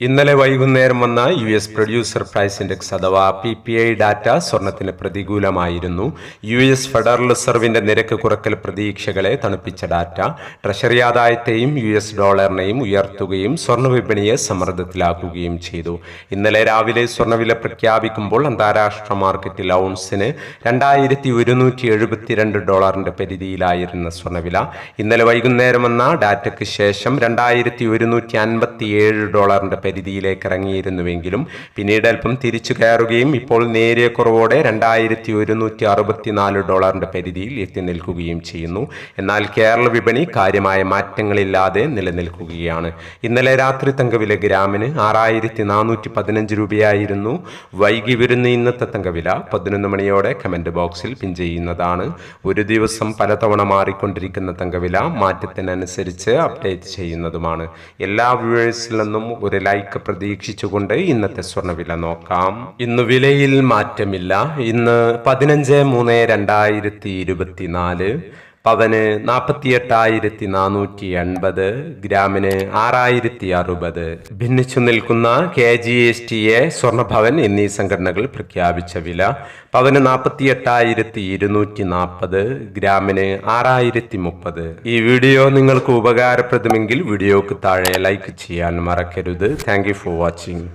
ഇന്നലെ വൈകുന്നേരം വന്ന U S producer price index അഥവാ പി പി ഐ ഡാറ്റ സ്വർണത്തിന് പ്രതികൂലമായിരുന്നു. യു എസ് ഫെഡറൽ റിസർവിന്റെ നിരക്ക് കുറക്കൽ പ്രതീക്ഷകളെ തണുപ്പിച്ച ഡാറ്റ ട്രഷറി ആദായത്തെയും യു എസ് ഡോളറിനെയും ഉയർത്തുകയും സ്വർണ വിപണിയെ സമ്മർദ്ദത്തിലാക്കുകയും ചെയ്തു. ഇന്നലെ രാവിലെ സ്വർണവില പ്രഖ്യാപിക്കുമ്പോൾ അന്താരാഷ്ട്ര മാർക്കറ്റിൽ ഔൺസിന് രണ്ടായിരത്തി ഒരുന്നൂറ്റി എഴുപത്തിരണ്ട് ഡോളറിന്റെ പരിധിയിലായിരുന്ന സ്വർണവില ഇന്നലെ വൈകുന്നേരം വന്ന ഡാറ്റയ്ക്ക് ശേഷം രണ്ടായിരത്തി ഒരുന്നൂറ്റി അൻപത്തി ഏഴ് ഡോളറിന്റെ പരിധിയിലേക്ക് ഇറങ്ങിയിരുന്നുവെങ്കിലും പിന്നീട് അല്പം തിരിച്ചു കയറുകയും ഇപ്പോൾ നേരിയ കുറവോടെ രണ്ടായിരത്തി ഒരുന്നൂറ്റി അറുപത്തിനാല് ഡോളറിന്റെ പരിധിയിൽ എത്തി നിൽക്കുകയും ചെയ്യുന്നു. എന്നാൽ കേരള വിപണി കാര്യമായ മാറ്റങ്ങളില്ലാതെ നിലനിൽക്കുകയാണ്. ഇന്നലെ രാത്രി തങ്കവില ഗ്രാമിന് ആറായിരത്തി നാനൂറ്റി പതിനഞ്ച് രൂപയായിരുന്നു. വൈകി വരുന്ന ഇന്നത്തെ തങ്കവില പതിനൊന്ന് മണിയോടെ കമന്റ് ബോക്സിൽ പിൻ ചെയ്യുന്നതാണ്. ഒരു ദിവസം പലതവണ മാറിക്കൊണ്ടിരിക്കുന്ന തങ്കവില മാറ്റത്തിനനുസരിച്ച് അപ്ഡേറ്റ് ചെയ്യുന്നതുമാണ്. എല്ലാ വ്യൂവേഴ്സിൽ നിന്നും ഒരു ലൈക്ക് പ്രതീക്ഷിച്ചുകൊണ്ട് ഇന്നത്തെ സ്വർണവില നോക്കാം. ഇന്ന് വിലയിൽ മാറ്റമില്ല. ഇന്ന് പതിനഞ്ച് മൂന്ന് രണ്ടായിരത്തി ഇരുപത്തിനാല് പവന് നാൽപ്പത്തിയെട്ടായിരത്തി നാനൂറ്റി എൺപത് ഗ്രാമിന് ആറായിരത്തി അറുപത് ഭിന്നിച്ചു നിൽക്കുന്ന K G S T A സ്വർണഭവൻ എന്നീ സംഘടനകൾ പ്രഖ്യാപിച്ച വില പവന് നാൽപ്പത്തിയെട്ടായിരത്തി ഇരുന്നൂറ്റി നാൽപ്പത് ഗ്രാമിന് ആറായിരത്തി മുപ്പത് ഈ വീഡിയോ നിങ്ങൾക്ക് ഉപകാരപ്രദമെങ്കിൽ വീഡിയോക്ക് താഴെ ലൈക്ക് ചെയ്യാൻ മറക്കരുത്. Thank for watching.